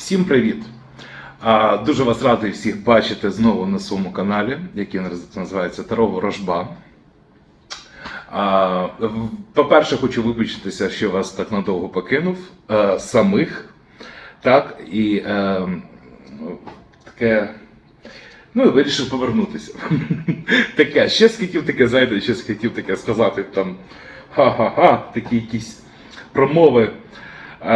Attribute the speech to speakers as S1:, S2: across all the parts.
S1: Всім привіт! Дуже вас радий всіх бачити знову на своєму каналі, який називається Таро Ворожба. По-перше, хочу вибачитися, що вас так надовго покинув е, самих. Так, і е, таке. Ну, і вирішив повернутися. таке, ще хотів таке, знаєте, ще хотів таке сказати там ха-ха-ха, такі якісь промови. Е,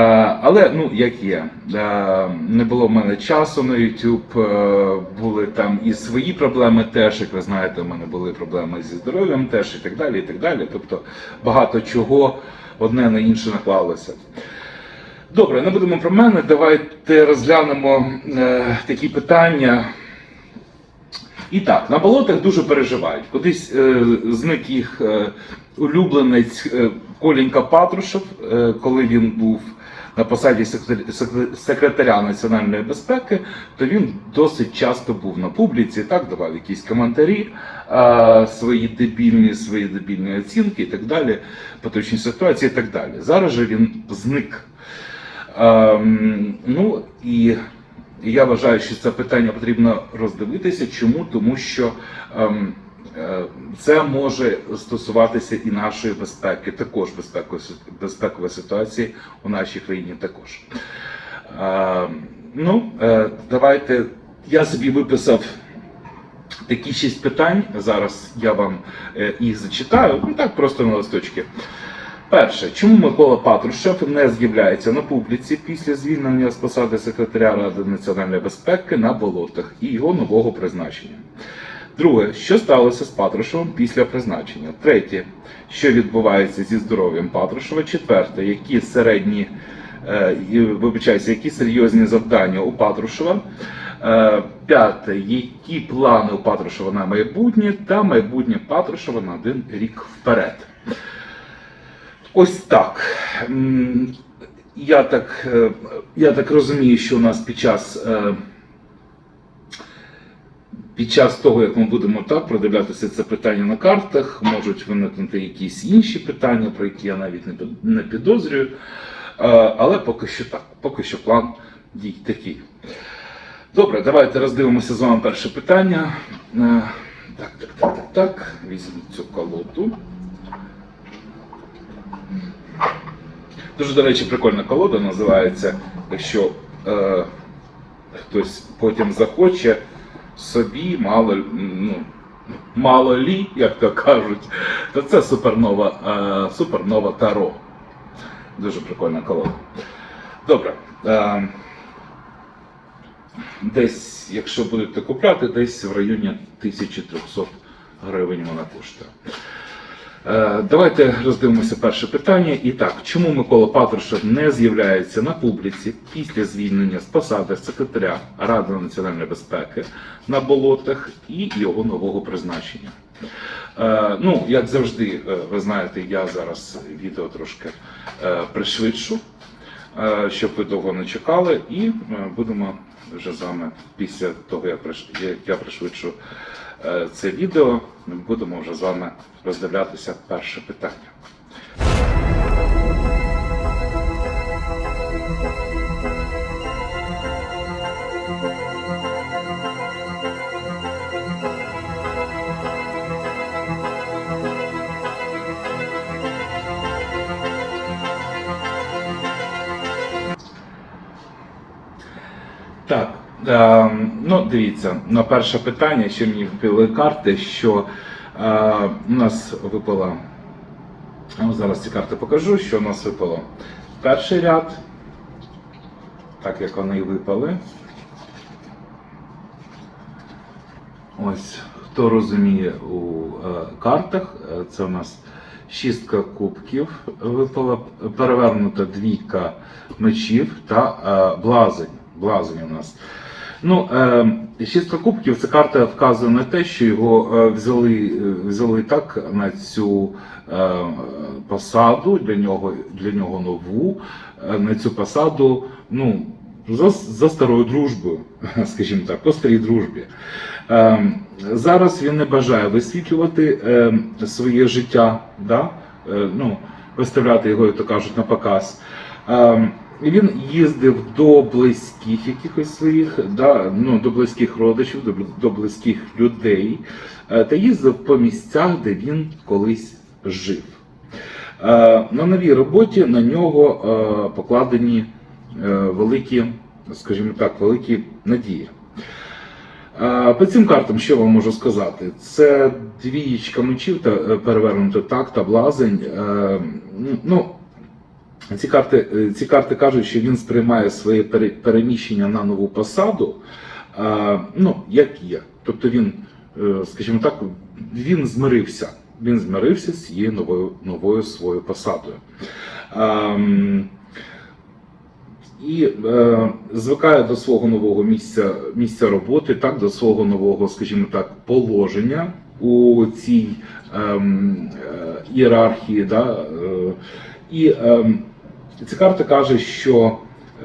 S1: але ну, як є, Е, не було в мене часу на YouTube, е, були там і свої проблеми теж, як ви знаєте, у мене були проблеми зі здоров'ям теж і так далі. і так далі. Тобто багато чого одне на інше наклалося. Добре, не будемо про мене. Давайте розглянемо такі питання. І так, на болотах дуже переживають. Кудись е, зник їх е, улюбленець е, Колінька Патрушев, е, коли він був на посаді секретар- секретаря національної безпеки, то він досить часто був на публіці, так давав якісь коментарі, е, свої дебільні, свої дебільні оцінки і так далі, поточні ситуації і так далі. Зараз же він зник. Ем, ну і і я вважаю, що це питання потрібно роздивитися. Чому? Тому що ем, е, це може стосуватися і нашої безпеки, також безпекової, ситуації у нашій країні також. Ем, ну, е, давайте я собі виписав. Такі шість питань. Зараз я вам е, їх зачитаю. Ну так, просто на листочки. Перше, чому Микола Патрушев не з'являється на публіці після звільнення з посади секретаря Ради національної безпеки на болотах і його нового призначення? Друге, що сталося з Патрушевим після призначення? Третє, що відбувається зі здоров'ям Патрушева? Четверте, які середні, е, вибачаюся, які серйозні завдання у Патрушева? Е, П'яте, які плани у Патрушева на майбутнє та майбутнє Патрушева на один рік вперед? Ось так. Я так, е, я так розумію, що у нас під час, е, під час того, як ми будемо так продивлятися це питання на картах, можуть виникнути якісь інші питання, про які я навіть не підозрюю. Е, Але поки що так, поки що план дій такий. Добре, давайте роздивимося з вами перше питання. Так, так, так, так, так. Візьмемо цю колоду. Дуже, до речі, прикольна колода називається. Якщо е, хтось потім захоче собі, мало, ну, мало лі, як то кажуть, то це супернова, е, супернова Таро. Дуже прикольна колода. Добре. Е, десь, якщо будете купляти, десь в районі 1300 гривень вона коштує. Е, Давайте роздивимося перше питання. І так, чому Микола Патрушев не з'являється на публіці після звільнення з посади секретаря Ради національної безпеки на болотах і його нового призначення? Е, Ну, як завжди, е, ви знаєте, я зараз відео трошки пришвидшу, щоб ви довго не чекали, і будемо вже з вами після того, як я пришвидшу це відео, ми будемо вже з вами роздивлятися перше питання. Так, е, ну дивіться, на перше питання, що мені впили карти, що е, у нас випала. ну, Зараз ці карти покажу, що у нас випало перший ряд, так як вони випали. Ось, хто розуміє у е, картах, е, це у нас шістка кубків випала, перевернута двійка мечів та е, блазень. Блазень у нас. Ну, е, шістка кубків це карта вказує на те, що його е, взяли, е, взяли так на цю е, посаду для нього, для нього нову, на цю посаду, ну, за, за старою дружбою, скажімо так, по старій дружбі. Е, зараз він не бажає висвітлювати е, своє життя, да? ну, виставляти його, як то кажуть, на показ. Він їздив до близьких якихось своїх, да, ну, до близьких родичів, до, до близьких людей, е, та їздив по місцях, де він колись жив. Е, На новій роботі на нього е, покладені великі, скажімо так, великі надії. По цим картам, що вам можу сказати? Це двієчка мечів та перевернуто так та блазень. Ну, ці карти, е, ці карти кажуть, що він сприймає своє переміщення на нову посаду, е, ну, як є. Тобто він, е, скажімо так, він змирився. Він змирився з цією новою, новою своєю посадою. І е, звикає до свого нового місця, місця роботи, так, до свого нового, скажімо так, положення у цій ем, е, ієрархії. Да, е, і ем, ця карта каже, що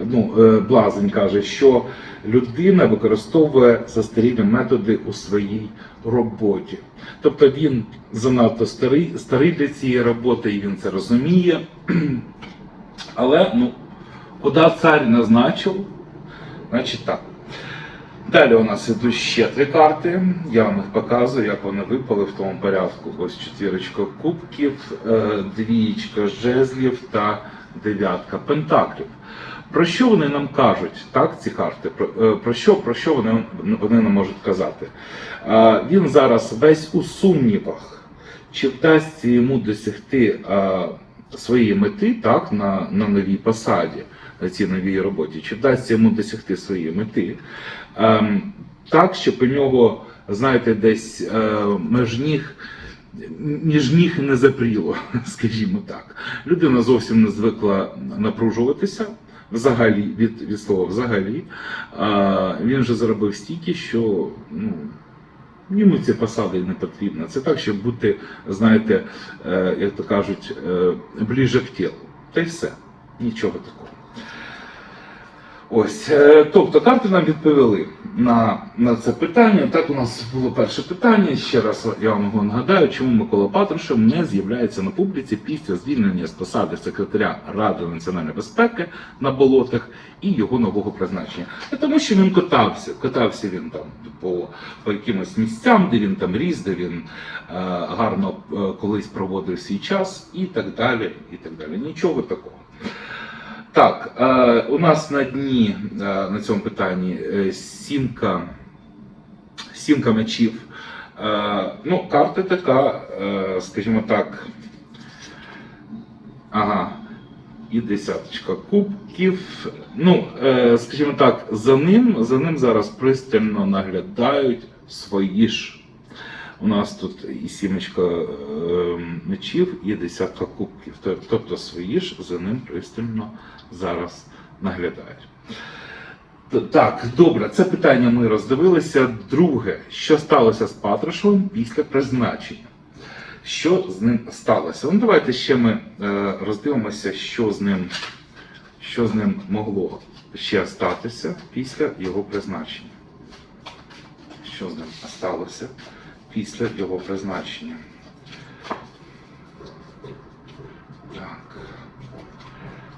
S1: ну, е, Блазень каже, що людина використовує застарілі методи у своїй роботі. Тобто він занадто старий, старий для цієї роботи, і він це розуміє. Але ну, куди цар назначив, значить так. Далі у нас ідуть ще три карти. Я вам їх показую, як вони випали в тому порядку. Ось четвірочка кубків, е, двієчка жезлів та дев'ятка пентаклів. Про що вони нам кажуть, так, ці карти? Про, е, про що, про що вони, вони нам можуть казати? Е, Він зараз весь у сумнівах, чи вдасться йому досягти е, своєї мети так, на, на новій посаді, на цій новій роботі, чи вдасться йому досягти своєї мети, ем, так, щоб у нього, знаєте, десь між ніг між ніг не запріло, скажімо так. Людина зовсім не звикла напружуватися. Взагалі, від, від слова взагалі, а, він вже заробив стільки, що ну, йому ці посади не потрібно. Це так, щоб бути, знаєте, е, як то кажуть, е, ближе к тілу. Та й все. Нічого такого. Ось, е, тобто карти нам відповіли на, на це питання. Так у нас було перше питання. Ще раз я вам його нагадаю, чому Микола Патрушев не з'являється на публіці після звільнення з посади секретаря Ради національної безпеки на болотах і його нового призначення. Та Тому що він катався, катався він там по, по якимось місцям, де він там ріс, де він е, гарно е, колись проводив свій час, і так далі. І так далі. Нічого такого. Так, е, у нас на дні е, на цьому питанні е, сімка, сімка мечів. Ну, карта така, скажімо так. Ага. І десяточка кубків. Ну, скажімо так, за ним, за ним зараз пристально наглядають свої ж. У нас тут і сімочка е, мечів, і десятка кубків. Тобто свої ж за ним пристально зараз наглядають. Так, добре, це питання ми роздивилися. Друге, що сталося з Патрушевим після призначення? Що з ним сталося? Ну, давайте ще ми е, роздивимося, що з ним, що з ним могло ще статися після його призначення. Що з ним сталося після його призначення? Так.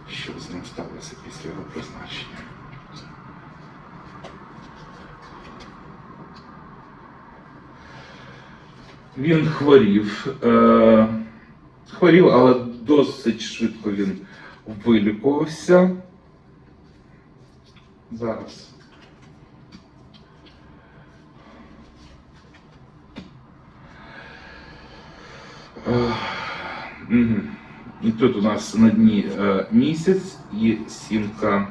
S1: Що з ним сталося після його призначення? Він хворів. Е, хворів, але досить швидко він вилікувався. Зараз. І тут у нас на дні е, місяць і сімка,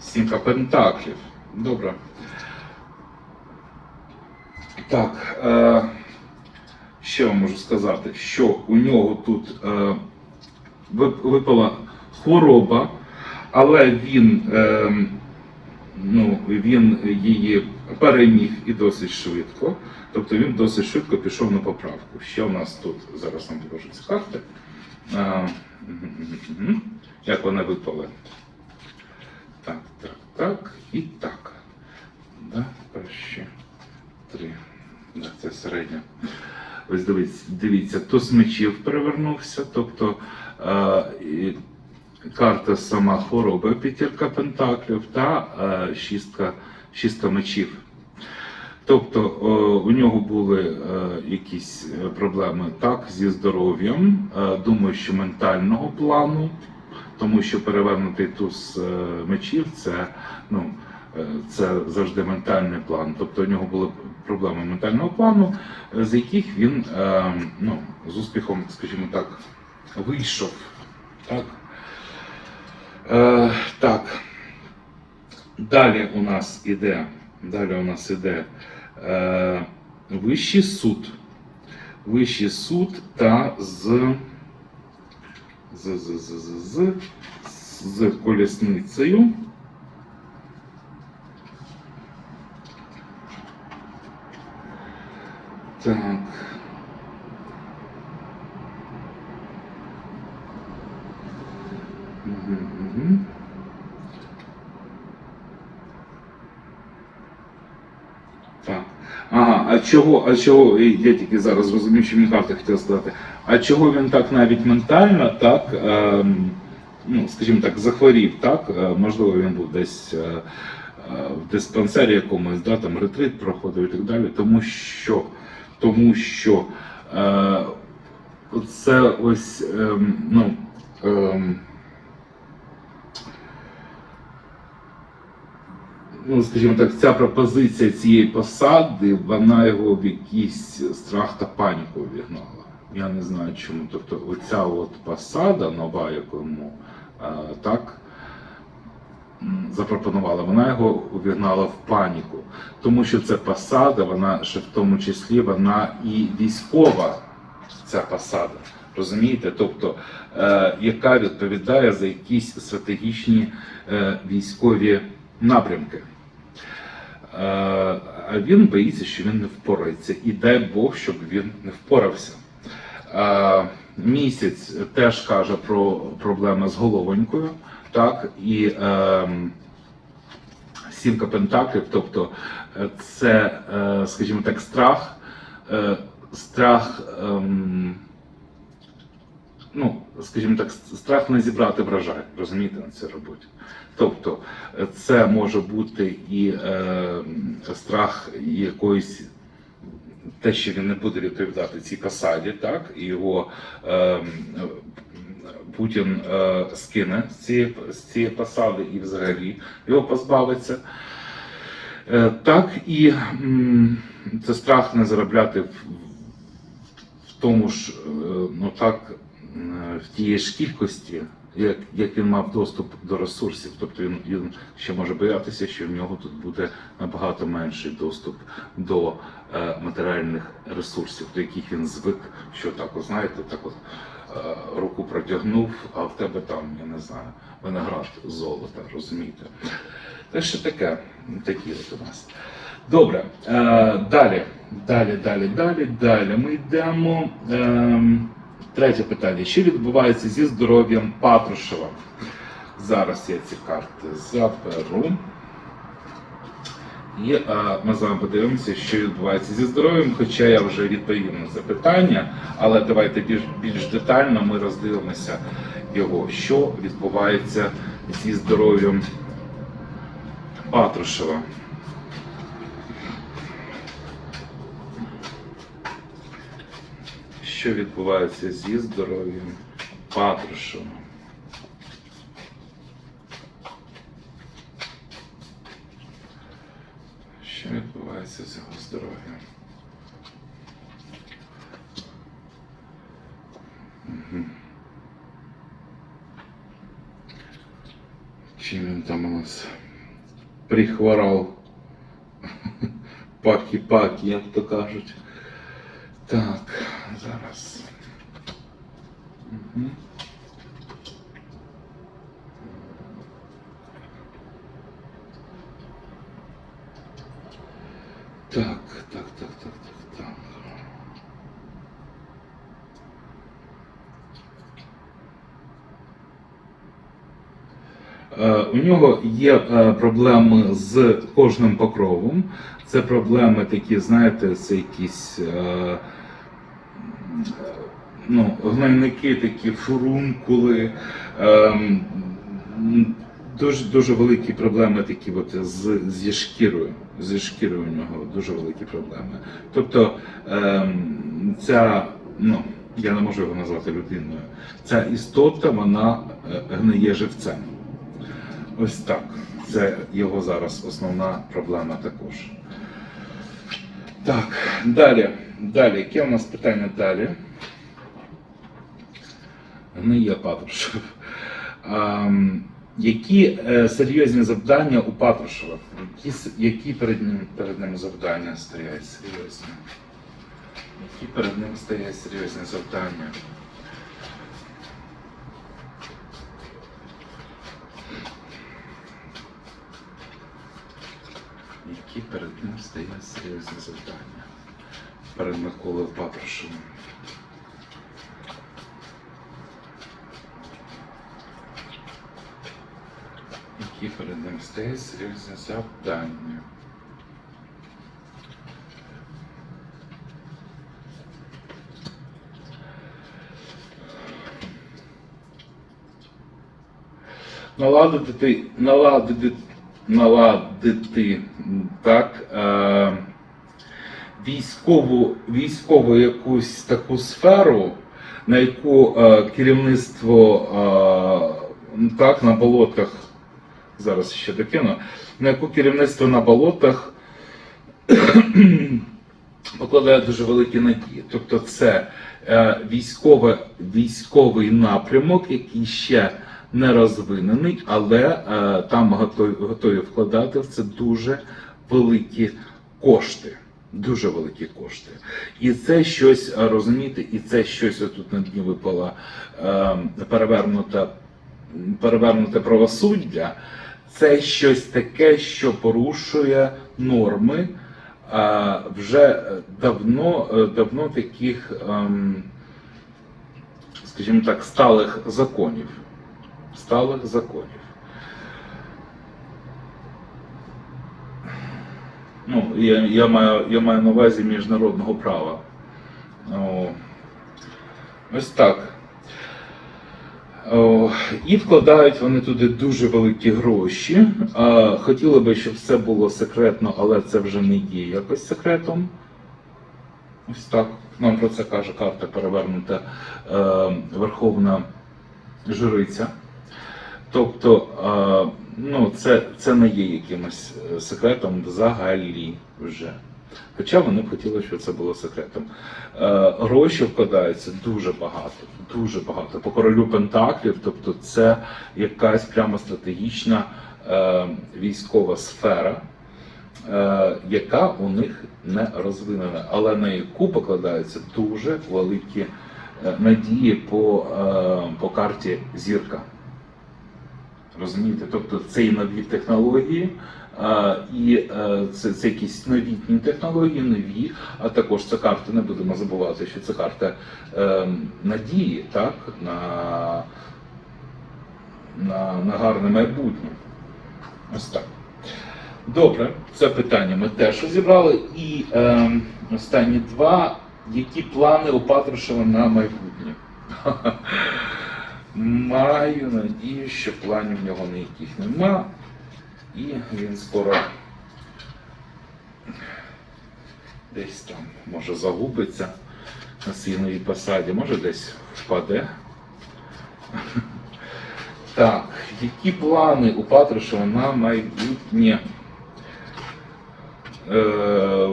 S1: сімка пентаклів. Добре. Так. Е, Що я можу сказати? Що у нього тут е, випала хвороба, але він, е, ну, він її переміг і досить швидко. Тобто він досить швидко пішов на поправку. Що в нас тут? Зараз вам покажу ці карти. Як вони випали? Так, так, так і так. Да, перші три. Да, це середня. Ось дивіться, дивіться, то з мечів перевернувся, тобто е, карта сама хвороба, п'ятірка пентаклів та е, шістка, шістка мечів. Тобто е, у нього були е, якісь е, проблеми так зі здоров'ям. Думаю, що ментального плану, тому що перевернутий туз мечів це, ну, це завжди ментальний план. Тобто у нього були проблеми ментального плану, з яких він ну, з успіхом, скажімо так, вийшов. Так. Е, так. Далі у нас іде, далі у нас іде е, Вищий суд. Вищий суд та з, з, з, з, з, з, з колісницею. Так. Мгм, мгм. Так. Ага, а чого, а чого, і я тільки зараз зрозумів, що мені карта хотіла сказати. А чого він так навіть ментально, так, ем, ну, скажімо так, захворів, так? Е, можливо, він був десь е, е, в диспансері якомусь, да, там ретрит проходив і так далі, тому що, тому що е, це ось, ем, ну, ем, ну, скажімо так, ця пропозиція цієї посади, вона його в якийсь страх та паніку вігнала. Я не знаю чому. Тобто, оця от посада нова, яку йому е, так запропонувала, вона його увігнала в паніку. Тому що ця посада, вона ще в тому числі вона і військова ця посада. Розумієте? Тобто, е, яка відповідає за якісь стратегічні е, військові напрямки. Е, він боїться, що він не впорається. І дай Бог, щоб він не впорався. Е, Місяць теж каже про проблеми з головонькою, так, і е, сімка пентаклів, тобто е, це, е, скажімо так, страх, е, страх. ем, ну, скажімо так, страх не зібрати врожай, розумієте, на цій роботі. Тобто е, це може бути і е, страх якоїсь, те, що він не буде відповідати цій посаді, так, і його е, Путін е, скине з цієї, з цієї посади і взагалі його позбавиться. Е, так і це страх не заробляти в, в тому ж, е, ну так, в тієї ж кількості, як, як він мав доступ до ресурсів. Тобто він, він ще може боятися, що в нього тут буде набагато менший доступ до е, матеріальних ресурсів, до яких він звик, що так, от, знаєте, так от е, руку протягнув, а в тебе там, я не знаю, виноград золота, розумієте? Те, що таке, такі от у нас. Добре, е, далі, далі, далі, далі, далі. Ми йдемо. Е, третє питання. Що відбувається зі здоров'ям Патрушева? Зараз я ці карти заберу. І е, ми з вами подивимося, що відбувається зі здоров'ям, хоча я вже відповів на це питання, але давайте більш, більш детально ми роздивимося його, що відбувається зі здоров'ям Патрушева. Що відбувається зі здоров'ям Патрушева? Що відбувається з його здоров'ям? Чим він там у нас прихворав? Пакі-пакі, як то кажуть. Так, зараз. Мгм. Так, так, так, так, так, так. Е, У нього є е, проблеми з кожним покровом. Це проблеми такі, знаєте, це якісь, е, ну, гнойники, такі фурункули. Ем, дуже, дуже великі проблеми такі от з, зі шкірою. Зі шкірою у нього дуже великі проблеми. Тобто ем, ця, ну, я не можу його назвати людиною, ця істота, вона е, гниє живцем. Ось так. Це його зараз основна проблема також. Так, далі. Далі. Яке у нас питання далі? Гниє Патрушев. Ам, які е, серйозні завдання у Патрушева? Які, які перед ним, перед ним завдання стоять серйозні? Які перед ним стоять серйозні завдання? Які перед ним стоять серйозні завдання? Перед Миколою Патрушевим. Які перед ним стоять серйозні завдання? Наладити, наладити, наладити так, е, військову, військову якусь таку сферу, на яку е, керівництво е, так, на болотах, зараз ще докину, на яку керівництво на болотах покладає дуже великі надії. Тобто це е, військове, військовий напрямок, який ще не розвинений, але е, там готові, готові вкладати в це дуже великі кошти. Дуже великі кошти. І це щось, е, розумієте, і це щось отут на дні випало е, перевернуте, перевернуте правосуддя. Це щось таке, що порушує норми е, вже давно, е, давно таких, ем, скажімо так, сталих законів. Сталих законів. Ну, я, я, маю, я маю на увазі міжнародного права. Ось так. І вкладають вони туди дуже великі гроші. Хотіли би, щоб все було секретно, але це вже не є якось секретом. Ось так. Нам про це каже карта перевернута е, Верховна Жриця. Тобто, е, ну, це, це не є якимось е, секретом взагалі вже. Хоча вони б хотіли, щоб це було секретом. Е, гроші вкладаються дуже багато, дуже багато. По королю Пентаклів, тобто це якась прямо стратегічна е, військова сфера, е, яка у них не розвинена, але на яку покладаються дуже великі е, надії по, е, по карті зірка. Розумієте? Тобто це і нові технології, і е, це, це якісь новітні технології, нові, а також це карта, не будемо забувати, що це карта е, надії, так, на, на, на гарне майбутнє. Ось так. Добре, це питання ми теж розібрали. І е, останні два. Які плани у Патрушева на майбутнє? Маю надію, що планів в нього ніяких нема. І він скоро десь там може загубиться на своїй новій посаді, може десь впаде. Так, які плани у Патрушева на майбутнє? Е,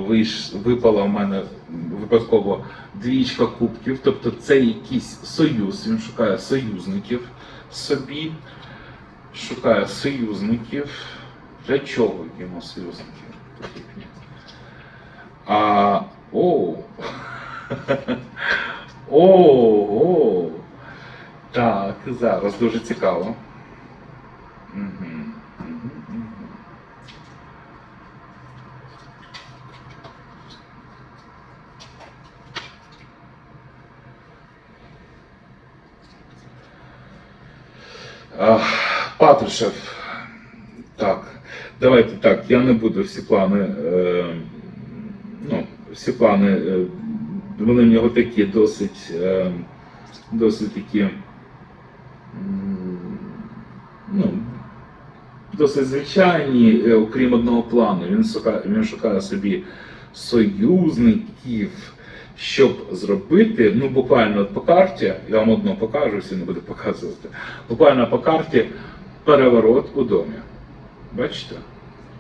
S1: випала в мене випадково двічка кубків, тобто це якийсь союз, він шукає союзників собі, шукає союзників. Для чого йому союзники потрібні? А о, о, так, зараз дуже цікаво. Мгм. Патрушев. Давайте так. Я не буду всі плани. Е, ну, всі плани, е, вони в нього такі досить е, досить такі. Ну, досить звичайні, окрім одного плану. Він шукає, він шукає собі союзників, щоб зробити, ну буквально по карті, я вам одну покажу, всі не буду показувати. Буквально по карті переворот у домі. Бачите?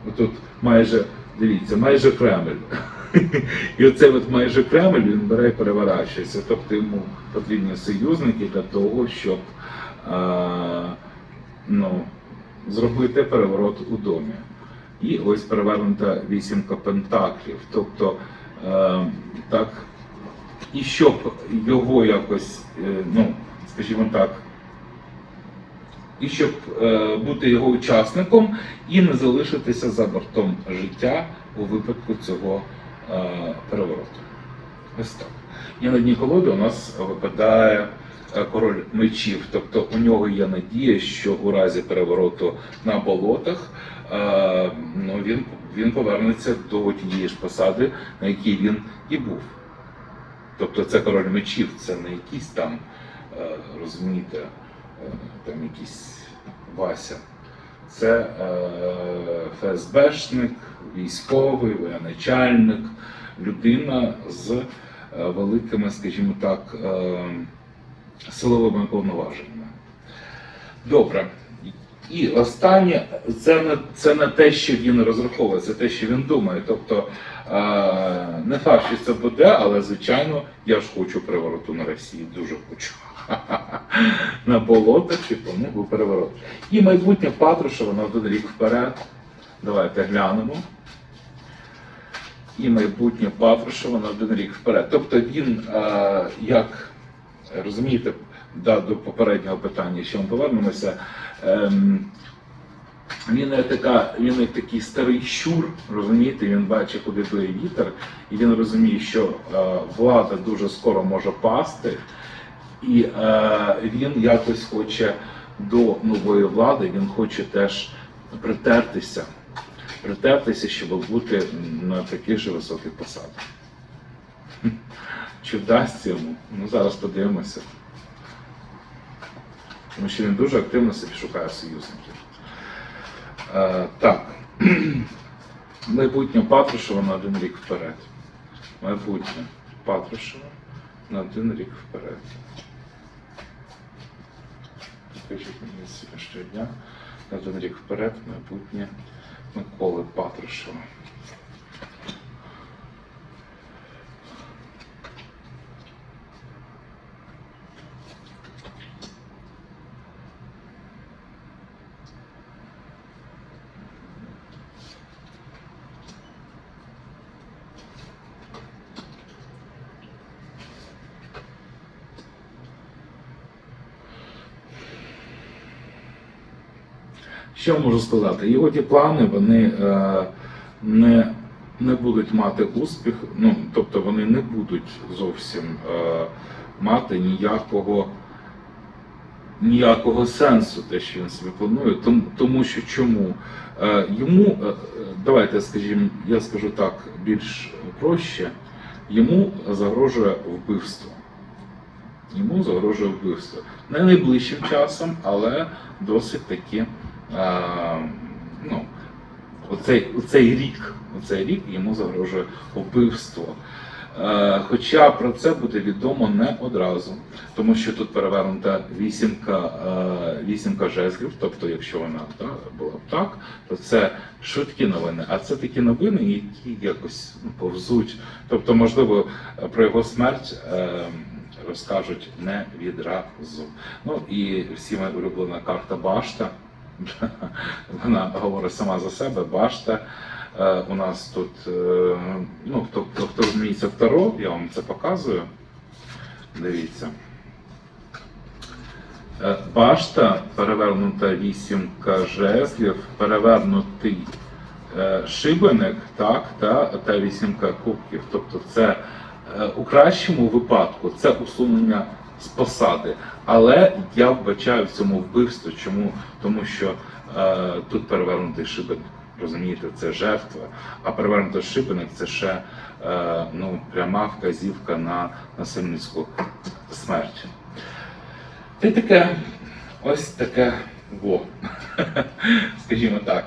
S1: Отут майже, дивіться, майже Кремль. І оцей от майже Кремль він бере і переворачується. Тобто йому потрібні союзники для того, щоб е, ну, зробити переворот у домі. І ось перевернута вісімка пентаклів. Тобто, е, так, і щоб його якось, е, ну, скажімо так, і щоб е, бути його учасником і не залишитися за бортом життя у випадку цього е, перевороту. Ось так. І на дні колоди у нас випадає е, король мечів, тобто у нього є надія, що у разі перевороту на болотах ну, він, він повернеться до тієї ж посади, на якій він і був. Тобто це король мечів, це не якийсь там, розумієте, там якийсь Вася. Це е, ФСБшник, військовий, воєначальник, людина з е, великими, скажімо так, е, силовими повноваженнями. Добре. І останнє, це не, це не те, що він розраховує, це те, що він думає. Тобто е, не факт, що це буде, але звичайно, я ж хочу перевороту на Росії, дуже хочу. На болотах і тому був переворот. І майбутнє Патрушева на один рік вперед. Давайте глянемо. І майбутнє Патрушева на один рік вперед. Тобто він, е, як розумієте, да, до попереднього питання, що ми повернемося. Ем, він є така, він є такий старий щур, розумієте, він бачить, куди дує вітер, і він розуміє, що е, влада дуже скоро може пасти, і е, він якось хоче до нової влади, він хоче теж притертися, притертися, щоб бути на таких же високих посадах. Чи вдасться йому? Ну зараз подивимося. Тому що він дуже активно собі шукає союзників. Е, так. Майбутнє Патрушева на один рік вперед. Майбутнє Патрушева на один рік вперед. Покажіть мені щодня. На один рік вперед майбутнє Миколи Патрушева. Що можу сказати? Його ті плани вони е, не, не будуть мати успіх, ну тобто вони не будуть зовсім е, мати ніякого, ніякого сенсу, те, що він собі планує. Тому, тому що чому? Е, йому, давайте скажімо, я скажу так більш проще, йому загрожує вбивство. Йому загрожує вбивство. Не найближчим часом, але досить таки. Ну, оцей, оцей рік, оцей рік йому загрожує вбивство. Е, Хоча про це буде відомо не одразу, тому що тут перевернута вісімка, е, вісімка жезлів, тобто, якщо вона да, була б так, то це швидкі новини. А це такі новини, які якось ну, повзуть. Тобто, можливо, про його смерть е, розкажуть не відразу. Ну і всі моя улюблена карта Башта. Вона говорить сама за себе, бачите. Е, у нас тут, е, ну, хто, хто, хто розуміється в Таро, я вам це показую. Дивіться. Е, Башта, перевернута вісімка жезлів, перевернутий шибеник, так, та, та вісімка кубків. Тобто це у кращому випадку це усунення з посади. Але я вбачаю в цьому вбивство. Чому? Тому що е, тут перевернутий шибеник. Розумієте, це жертва, а перевернутий шибеник це ще е, ну, пряма вказівка на насильницьку смерть. Ти таке, ось таке во. Скажімо так.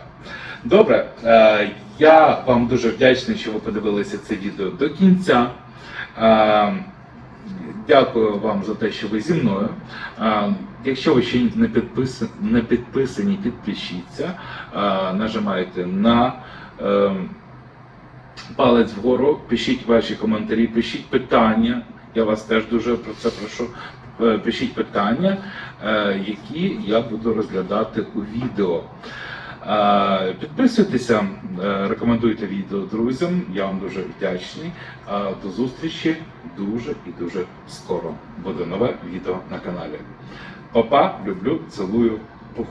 S1: Добре, е, я вам дуже вдячний, що ви подивилися це відео до кінця. Е, Дякую вам за те, що ви зі мною. Якщо ви ще не підписані, не підписані підпишіться, нажимайте на е, палець вгору, пишіть ваші коментарі, пишіть питання. Я вас теж дуже про це прошу. Е, Пишіть питання, е, які я буду розглядати у відео. Підписуйтеся, е, рекомендуйте відео друзям. Я вам дуже вдячний. До зустрічі дуже і дуже скоро. Буде нове відео на каналі. Папа, люблю, цілую, пух.